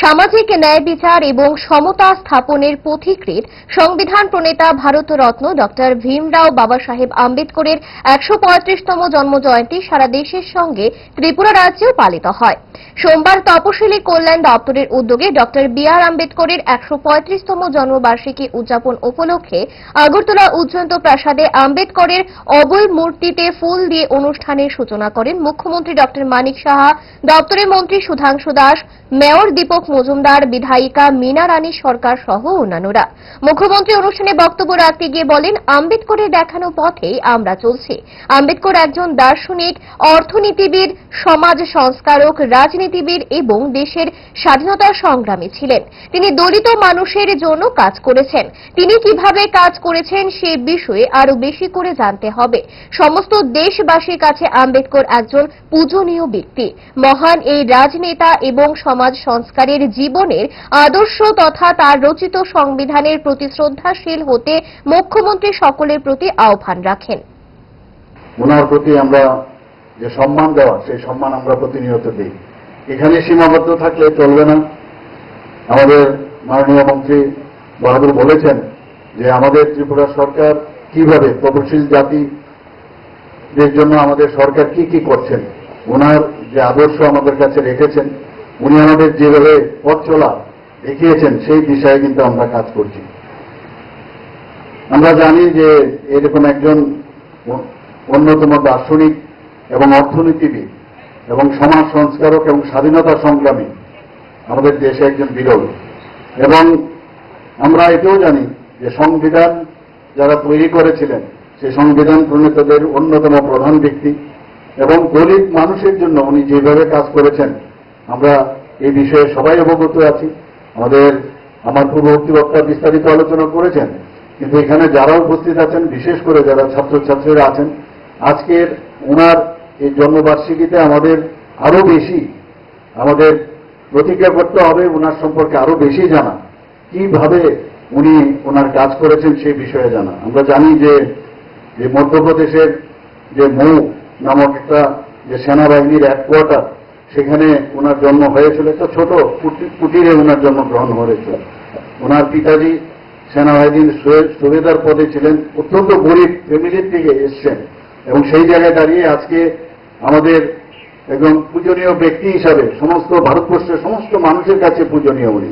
সামাজিক ন্যায় বিচার এবং সমতা স্থাপনের পথিকৃত সংবিধান প্রণেতা ভারতরত্ন ডক্টর ভীমরাও বাবা সাহেব আম্বেদকরের একশো পঁয়ত্রিশতম জন্মজয়ন্তী সারা দেশের সঙ্গে ত্রিপুরা রাজ্যেও পালিত হয়। সোমবার তপশিলি কল্যাণ দপ্তরের উদ্যোগে ডক্টর বি আর আম্বেদকরের একশো পঁয়ত্রিশতম জন্মবার্ষিকী উদযাপন উপলক্ষে আগরতলা উজ্জন্ত প্রাসাদে আম্বেদকরের অবয় মূর্তিতে ফুল দিয়ে অনুষ্ঠানের সূচনা করেন মুখ্যমন্ত্রী ডক্টর মানিক সাহা, দপ্তরের মন্ত্রী সুধাংশু দাস, মেয়র দীপক মজুমদার, বিধায়িকা মীনা রানী সরকার সহ অন্যান্যরা। মুখ্যমন্ত্রী অনুষ্ঠানে বক্তব্য রাখতে গিয়ে বলেন, আম্বেদকরের দেখানো পথেই আমরা চলছি। আম্বেদকর একজন দার্শনিক, অর্থনীতিবিদ, সমাজ সংস্কারক রাজনীতিবিদ এবং দেশের স্বাধীনতা সংগ্রামী ছিলেন। তিনি দলিত মানুষের জন্য কাজ করেছেন। তিনি কীভাবে কাজ করেছেন সে বিষয়ে আরও বেশি করে জানতে হবে। সমস্ত দেশবাসীর কাছে আম্বেদকর একজন পূজনীয় ব্যক্তি। মহান এই রাজনেতা এবং সমাজ সংস্কারের জীবনের আদর্শ তথা তার রচিত সংবিধানের প্রতি শ্রদ্ধাশীল হতে মুখ্যমন্ত্রী সকলের প্রতি আহ্বান রাখেন। ওনার প্রতি আমরা যে সম্মান দেওয়া, সেই সম্মান আমরা প্রতিনিয়ত দিই। এখানে সীমাবদ্ধ থাকলে চলবে না। আমাদের মাননীয় মন্ত্রী বাহাদুর বলেছেন যে আমাদের ত্রিপুরা সরকার কীভাবে তপশিল জাতিদের জন্য আমাদের সরকার কি কি করছেন, ওনার যে আদর্শ আমাদের কাছে রেখেছেন, উনি আমাদের যেভাবে পথ চলা দেখিয়েছেন, সেই বিষয়ে কিন্তু আমরা কাজ করছি। আমরা জানি যে এরকম একজন অন্যতম দার্শনিক এবং অর্থনীতিবিদ এবং সমাজ সংস্কারক এবং স্বাধীনতা সংগ্রামী। আমাদের দেশে একজন বিরল এবং আমরা এটাও জানি যে সংবিধান যারা তৈরি করেছিলেন সেই সংবিধান প্রণেতাদের অন্যতম প্রধান ব্যক্তি। এবং গরিব মানুষের জন্য উনি যেভাবে কাজ করেছেন, আমরা এই বিষয়ে সবাই অবগত আছি। আমাদের, আমার পূর্ববর্তী বক্তা বিস্তারিত আলোচনা করেছেন। কিন্তু এখানে যারা উপস্থিত আছেন, বিশেষ করে যারা ছাত্রছাত্রীরা আছেন, আজকের ওনার এই জন্মবার্ষিকীতে আমাদের আরও বেশি, আমাদের প্রতিজ্ঞা করতে হবে ওনার সম্পর্কে আরও বেশি জানা। কীভাবে উনি ওনার কাজ করেছেন সেই বিষয়ে জানা। আমরা জানি যে যে মধ্যপ্রদেশের যে মৌ নামক একটা যে সেনাবাহিনীর হেডকোয়ার্টার সেখানে ওনার জন্ম হয়েছিল, একটা ছোট কুটিরে ওনার জন্মগ্রহণ হয়েছিল। ওনার পিতাজি সেনাবাহিনীর সুবেদার পদে ছিলেন, অত্যন্ত গরিব ফ্যামিলির থেকে এসছেন। এবং সেই জায়গায় দাঁড়িয়ে আজকে আমাদের একজন পূজনীয় ব্যক্তি হিসাবে সমস্ত ভারতবর্ষের সমস্ত মানুষের কাছে পূজনীয় উনি।